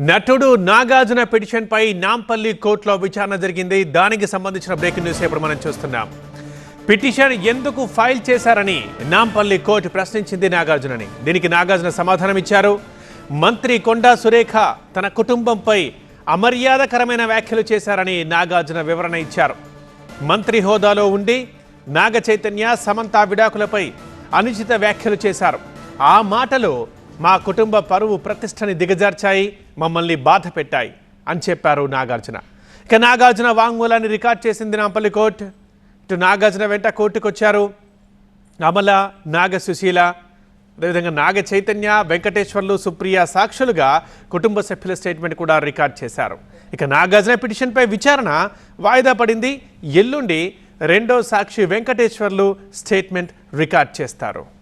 నటుడు నాగార్జున పిటిషన్పై నాంపల్లి కోర్టులో విచారణ జరిగింది. దానికి సంబంధించిన బ్రేకింగ్ న్యూస్ ఇప్పుడు మనం చూస్తున్నాం. పిటిషన్ ఎందుకు ఫైల్ చేశారని నాంపల్లి కోర్టు ప్రశ్నించింది నాగార్జునని. దీనికి నాగార్జున సమాధానం ఇచ్చారు. మంత్రి కొండా సురేఖ తన కుటుంబంపై అమర్యాదకరమైన వ్యాఖ్యలు చేశారని నాగార్జున వివరణ ఇచ్చారు. మంత్రి హోదాలో ఉండి నాగ చైతన్య సమంత విడాకులపై అనుచిత వ్యాఖ్యలు చేశారు. ఆ మాటలు మా కుటుంబ పరువు ప్రతిష్టని దిగజార్చాయి. మమ్మల్ని బాధ పెట్టాయి అని చెప్పారు నాగార్జున. ఇక నాగార్జున వాంగ్మూలాన్ని రికార్డ్ చేసింది నాంపల్లి కోర్టు. ఇటు నాగార్జున వెంట కోర్టుకు వచ్చారు అమల నాగ సుశీల అదేవిధంగా నాగ చైతన్య వెంకటేశ్వర్లు సుప్రియ సాక్షులుగా కుటుంబ సభ్యుల స్టేట్మెంట్ కూడా రికార్డ్ చేశారు. ఇక నాగార్జున పిటిషన్పై విచారణ వాయిదా పడింది. ఎల్లుండి రెండో సాక్షి వెంకటేశ్వర్లు స్టేట్మెంట్ రికార్డ్ చేస్తారు.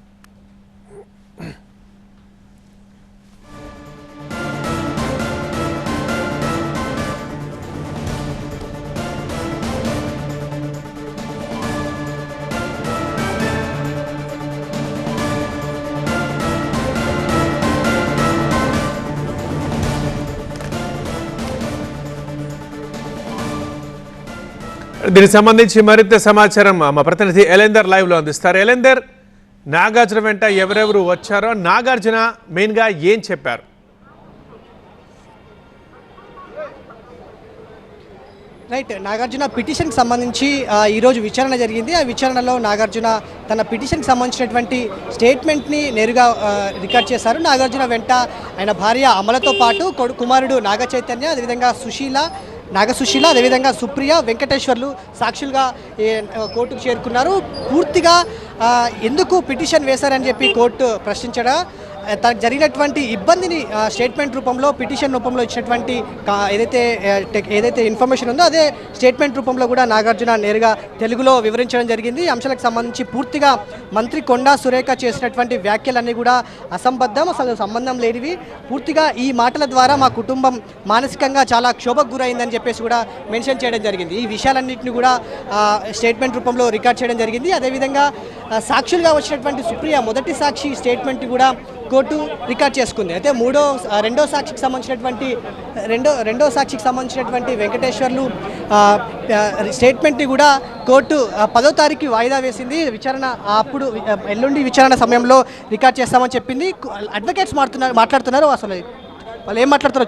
దీనికి సంబంధించి మరింత సమాచారం మా ప్రతినిధి ఎలెందర్ లైవ్లో అందిస్తారు. ఎలెందర్ నాగార్జున వెంట ఎవరెవరు వచ్చారో నాగార్జున మెయిన్గా ఏం చెప్పారు? రైట్ నాగార్జున పిటిషన్కి సంబంధించి ఈరోజు విచారణ జరిగింది. ఆ విచారణలో నాగార్జున తన పిటిషన్కి సంబంధించినటువంటి స్టేట్మెంట్ని నేరుగా రికార్డ్ చేశారు. నాగార్జున వెంట ఆయన భార్య అమలతో పాటు కొడు కుమారుడు నాగ చైతన్య అదేవిధంగా సుశీల నాగ సుశీల అదేవిధంగా సుప్రియ వెంకటేశ్వర్లు సాక్షులుగా కోర్టుకు చేరుకున్నారు. పూర్తిగా ఎందుకు పిటిషన్ వేశారని చెప్పి కోర్టు ప్రశ్నించడా? తనకు జరిగినటువంటి ఇబ్బందిని స్టేట్మెంట్ రూపంలో పిటిషన్ రూపంలో ఇచ్చినటువంటి ఏదైతే టెక్- ఏదైతే ఇన్ఫర్మేషన్ ఉందో అదే స్టేట్మెంట్ రూపంలో కూడా నాగార్జున నేరుగా తెలుగులో వివరించడం జరిగింది. ఈ అంశాలకు సంబంధించి పూర్తిగా మంత్రి కొండా సురేఖ చేసినటువంటి వ్యాఖ్యలన్నీ కూడా అసంబద్ధం అసలు సంబంధం లేనివి. పూర్తిగా ఈ మాటల ద్వారా మా కుటుంబం మానసికంగా చాలా క్షోభకు గురైందని చెప్పేసి కూడా మెన్షన్ చేయడం జరిగింది. ఈ విషయాలన్నింటినీ కూడా స్టేట్మెంట్ రూపంలో రికార్డ్ చేయడం జరిగింది. అదేవిధంగా సాక్షులుగా వచ్చినటువంటి సుప్రియ మొదటి సాక్షి స్టేట్మెంట్ కూడా కోర్టు రికార్డ్ చేసుకుంది. అయితే మూడో రెండో సాక్షికి సంబంధించినటువంటి రెండో రెండో సాక్షికి సంబంధించినటువంటి వెంకటేశ్వర్లు స్టేట్మెంట్ని కూడా కోర్టు పదో తారీఖు వాయిదా వేసింది. విచారణ అప్పుడు ఎల్లుండి విచారణ సమయంలో రికార్డ్ చేస్తామని చెప్పింది. అడ్వకేట్స్ మాట్లాడుతున్నారు మాట్లాడుతున్నారు అసలు. వాళ్ళు ఏం మాట్లాడుతారో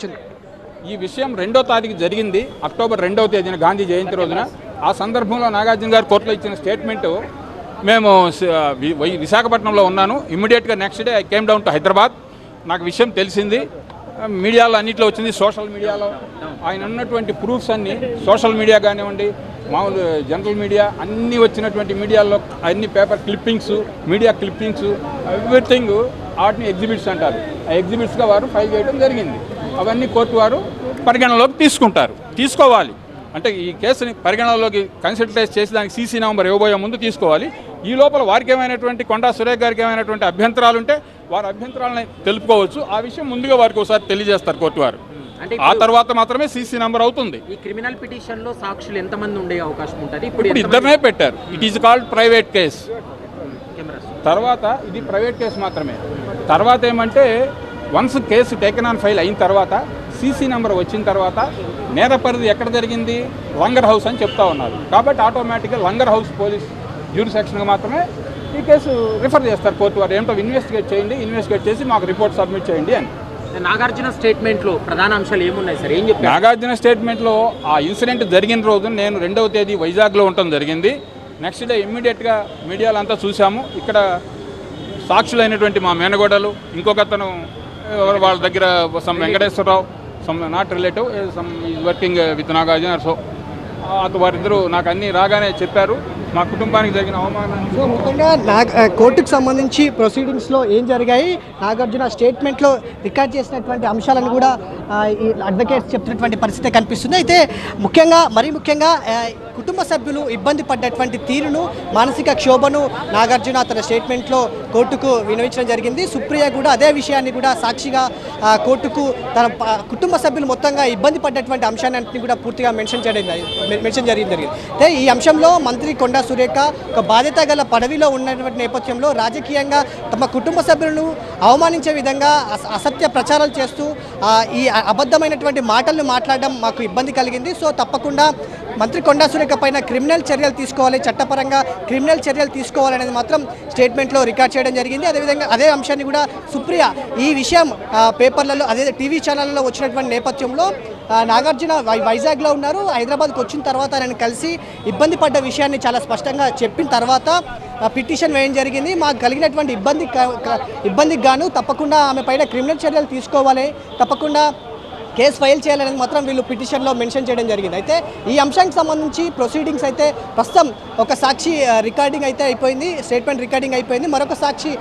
ఈ విషయం రెండో తారీఖు జరిగింది. అక్టోబర్ రెండవ తేదీన గాంధీ జయంతి రోజున. ఆ సందర్భంలో నాగార్జున గారు కోర్టులో ఇచ్చిన స్టేట్మెంటు మేము విశాఖపట్నంలో ఉన్నాను. ఇమ్మీడియట్గా next day I came down to Hyderabad నాకు విషయం తెలిసింది. మీడియాలో అన్నింటిలో వచ్చింది సోషల్ మీడియాలో ఆయన ఉన్నటువంటి ప్రూఫ్స్ అన్నీ సోషల్ మీడియా కానివ్వండి మామూలు జనరల్ మీడియా అన్నీ వచ్చినటువంటి మీడియాలో అన్ని paper clippings media clippings everything వాటిని ఎగ్జిబిట్స్ అంటారు. ఆ ఎగ్జిబిట్స్గా వారు ఫైల్ చేయడం జరిగింది. అవన్నీ కోర్టు వారు పరిగణలోకి తీసుకుంటారు. తీసుకోవాలి. అంటే ఈ కేసుని పరిగణనలోకి కన్సల్టైజ్ చేసి దానికి సీసీ నెంబర్ ఇవ్వబోయే ముందు తీసుకోవాలి. ఈ లోపల వారికి ఏమైనటువంటి కొండా సురేఖ్ గారికి ఏమైనటువంటి అభ్యంతరాలు ఉంటే వారి అభ్యంతరాలని తెలుపుకోవచ్చు. ఆ విషయం ముందుగా వారికి ఒకసారి తెలియజేస్తారు కోర్టు వారు ఆ తర్వాత మాత్రమే సీసీ నెంబర్ అవుతుంది. ఈ క్రిమినల్ పిటిషన్లో సాక్షులు ఎంతమంది ఉండే అవకాశం ఉంటుంది? ఇప్పుడు ఇద్దరినే పెట్టారు. It is called private case తర్వాత ఇది ప్రైవేట్ కేసు మాత్రమే. తర్వాత ఏమంటే once case taken on file అయిన తర్వాత సీసీ నెంబర్ వచ్చిన తర్వాత నేర పరిధి ఎక్కడ జరిగింది? లంగర్ హౌస్ అని చెప్తా ఉన్నారు. కాబట్టి ఆటోమేటిక్గా లంగర్ హౌస్ పోలీస్ జ్యూరి సెక్షన్గా మాత్రమే ఈ కేసు రిఫర్ చేస్తారు కోర్టు వారు. ఏంటో ఇన్వెస్టిగేట్ చేయండి ఇన్వెస్టిగేట్ చేసి మాకు రిపోర్ట్ సబ్మిట్ చేయండి అని. నాగార్జున స్టేట్మెంట్లో ప్రధాన అంశాలు ఏమున్నాయి సార్? ఏం చెప్పారు? నాగార్జున స్టేట్మెంట్లో ఆ ఇన్సిడెంట్ జరిగిన రోజు నేను రెండవ తేదీ వైజాగ్లో ఉండటం జరిగింది. నెక్స్ట్ డే ఇమ్మీడియట్గా మీడియాలో అంతా చూసాము ఇక్కడ సాక్షులైనటువంటి మా మేనగోడలు ఇంకొక అతను ఎవరు వాళ్ళ దగ్గర some Venkateswara Rao some not relative some is working with Nagarjuna so వారిద్దరూ నాకు అన్నీ రాగానే చెప్పారు. మా కుటుంబానికి జరిగిన అవమానాన్ని సో ముఖ్యంగా నా కోర్టుకు సంబంధించి ప్రొసీడింగ్స్లో ఏం జరిగాయి? నాగార్జున స్టేట్మెంట్లో రికార్డ్ చేసినటువంటి అంశాలను కూడా ఈ అడ్వకేట్స్ చెప్తున్నటువంటి పరిస్థితి కనిపిస్తుంది. అయితే ముఖ్యంగా మరీ ముఖ్యంగా కుటుంబ సభ్యులు ఇబ్బంది పడ్డటువంటి తీరును మానసిక క్షోభను నాగార్జున తన స్టేట్మెంట్లో కోర్టుకు వినవించడం జరిగింది. సుప్రియ కూడా అదే విషయాన్ని కూడా సాక్షిగా కోర్టుకు తన కుటుంబ సభ్యులు మొత్తంగా ఇబ్బంది పడ్డటువంటి అంశాన్ని కూడా పూర్తిగా మెన్షన్ చేయడం మెన్షన్ జరిగింది జరిగింది. అయితే ఈ అంశంలో మంత్రి కొండా సురేఖ ఒక బాధ్యత గల పదవిలో ఉన్నటువంటి నేపథ్యంలో రాజకీయంగా తమ కుటుంబ సభ్యులను అవమానించే విధంగా అస- అసత్య ప్రచారాలు చేస్తూ ఈ అబద్ధమైనటువంటి మాటలను మాట్లాడడం మాకు ఇబ్బంది కలిగింది. సో తప్పకుండా మంత్రి కొండా సురేఖ పైన క్రిమినల్ చర్యలు తీసుకోవాలి చట్టపరంగా క్రిమినల్ చర్యలు తీసుకోవాలనేది మాత్రం స్టేట్మెంట్లో రికార్డ్ చేయడం జరిగింది. అదేవిధంగా అదే అంశాన్ని కూడా సుప్రియ ఈ విషయం పేపర్లలో అదే టీవీ ఛానళ్ళలో వచ్చినటువంటి నేపథ్యంలో నాగార్జున వై వైజాగ్లో ఉన్నారు. హైదరాబాద్కి వచ్చిన తర్వాత ఆయన కలిసి ఇబ్బంది పడ్డ విషయాన్ని చాలా స్పష్టంగా చెప్పిన తర్వాత పిటిషన్ వేయడం జరిగింది. మాకు కలిగినటువంటి ఇబ్బంది ఇబ్బందికి గాను తప్పకుండా ఆమె పైన క్రిమినల్ చర్యలు తీసుకోవాలి. తప్పకుండా కేసు ఫైల్ చేయాలనేది మాత్రం వీళ్ళు పిటిషన్లో మెన్షన్ చేయడం జరిగింది. అయితే ఈ అంశానికి సంబంధించి ప్రొసీడింగ్స్ అయితే ప్రస్తుతం ఒక సాక్షి రికార్డింగ్ అయితే అయిపోయింది స్టేట్మెంట్ రికార్డింగ్ అయిపోయింది. మరొక సాక్షి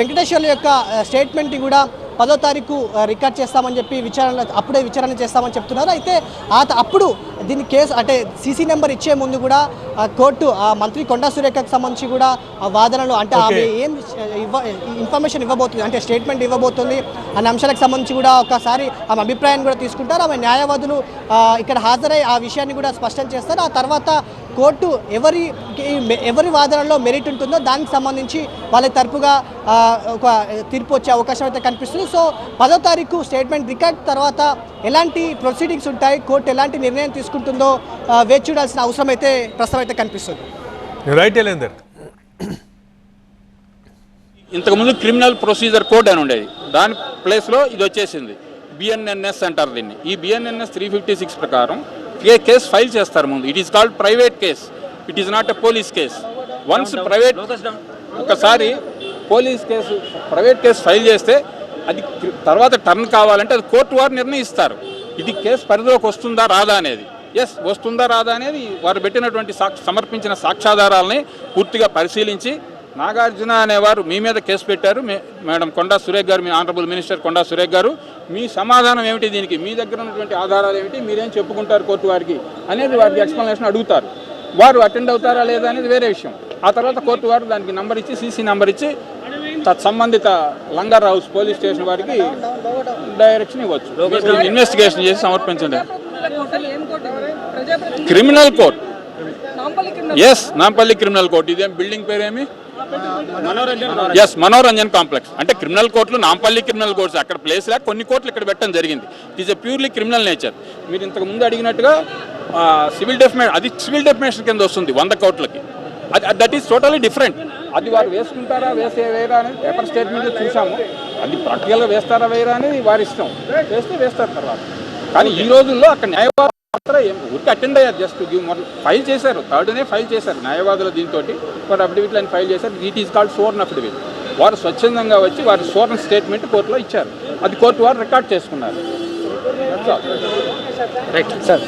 వెంకటేశ్వర్ల యొక్క స్టేట్మెంట్ స్టేట్మెంట్ని కూడా పదో తారీఖు రికార్డ్ చేస్తామని చెప్పి విచారణ అప్పుడే విచారణ చేస్తామని చెప్తున్నారు. అయితే ఆ అప్పుడు దీన్ని కేసు అంటే సీసీ నెంబర్ ఇచ్చే ముందు కూడా కోర్టు ఆ మంత్రి కొండా సురేఖకు సంబంధించి కూడా ఆ వాదనలు అంటే ఆమె. ఏం ఇవ్వ ఇన్ఫర్మేషన్ ఇవ్వబోతుంది అంటే స్టేట్మెంట్ ఇవ్వబోతుంది అనే అంశాలకు సంబంధించి కూడా ఒకసారి ఆమె అభిప్రాయాన్ని కూడా తీసుకుంటారు. ఆమె న్యాయవాదులు ఇక్కడ హాజరై ఆ విషయాన్ని కూడా స్పష్టం చేస్తారు. ఆ తర్వాత కోర్టు ఎవరి ఎవరి వాదనలో మెరిట్ ఉంటుందో దానికి సంబంధించి వాళ్ళ తరపుగా ఒక తీర్పు వచ్చే అవకాశం అయితే కనిపిస్తుంది. సో పదో తారీఖు స్టేట్మెంట్ రికార్డ్ తర్వాత ఎలాంటి ప్రొసీడింగ్స్ ఉంటాయి కోర్టు ఎలాంటి నిర్ణయం తీసుకుంటుందో వేచి చూడాల్సిన అవసరం అయితే ప్రస్తుతం అయితే కనిపిస్తుంది. రైట్ ఎలేందర్. ఇంతకుముందు క్రిమినల్ ప్రొసీజర్ కోడ్ అని ఉండేది. దాని ప్లేస్లో ఇది వచ్చేసింది. బిఎన్ఎన్ఎస్ అంటారు దీన్ని. ఈ బిఎన్ఎన్ఎస్ త్రీ ఫిఫ్టీ సిక్స్ ప్రకారం ఏ కేసు ఫైల్ చేస్తారు ముందు? It is called private case it is not a police case once private ఒకసారి police case private case file చేస్తే అది తర్వాత టర్న్ కావాలంటే అది కోర్టు వారు నిర్ణయిస్తారు. ఇది కేసు పరిధిలోకి వస్తుందా రాదా అనేది. ఎస్ వస్తుందా రాదా అనేది వారు పెట్టినటువంటి సాక్షి సమర్పించిన సాక్ష్యాధారాలని పూర్తిగా పరిశీలించి నాగార్జున అనేవారు మీ మీద కేసు పెట్టారు. మే- మేడం కొండా సురేఖ్ గారు మీ ఆనరబుల్ మినిస్టర్ కొండా సురేఖ్ గారు మీ సమాధానం ఏమిటి దీనికి? మీ దగ్గర ఉన్నటువంటి ఆధారాలు ఏమిటి? మీరేం చెప్పుకుంటారు కోర్టు వారికి? అనేది వారికి ఎక్స్ప్లెనేషన్ అడుగుతారు. వారు అటెండ్ అవుతారా లేదా అనేది వేరే విషయం. ఆ తర్వాత కోర్టు వారు దానికి నంబర్ ఇచ్చి సీసీ నంబర్ ఇచ్చి తత్ సంబంధిత లంగర్ హౌస్ పోలీస్ స్టేషన్ వారికి డైరెక్షన్ ఇవ్వచ్చు. ఇన్వెస్టిగేషన్ చేసి సమర్పించండి. Criminal court. Yes Nampally criminal court. ఇదేం బిల్డింగ్ పేరేమి? Yes Manoranjan complex. అంటే క్రిమినల్ కోర్టులు నాంపల్లి క్రిమినల్ కోర్ట్స్ అక్కడ ప్లేస్ లేక కొన్ని కోర్టులు ఇక్కడ పెట్టడం జరిగింది. It a purely criminal nature మీరు ఇంతకు ముందు అడిగినట్టుగా సివిల్ డెఫినేషన్ అది సివిల్ డెఫినేషన్ కింద వస్తుంది వంద కోట్లకి. అది దట్ ఈస్ టోటలీ డిఫరెంట్ అది వారు వేసుకుంటారా వేసే వేయరా అనేది పేపర్ స్టేట్మెంట్ చూసాము. అది ప్రాక్టికల్గా వేస్తారా వేయరా అనేది వారి ఇష్టం. వేస్తే వేస్తారు తర్వాత. కానీ ఈ రోజుల్లో అక్కడ న్యాయవాదులు ఊరికి అటెండ్ అయ్యారు జస్ట్ గివ్ ఫైల్ చేశారు థర్డ్నే ఫైల్ చేశారు న్యాయవాదుల దీంతో వారు అఫిడవిట్ అని ఫైల్ చేశారు it is called sworn affidavit వారు స్వచ్ఛందంగా వచ్చి వారి సోర్న్ స్టేట్మెంట్ కోర్టులో ఇచ్చారు. అది కోర్టు వారు రికార్డ్ చేసుకున్నారు. Right sir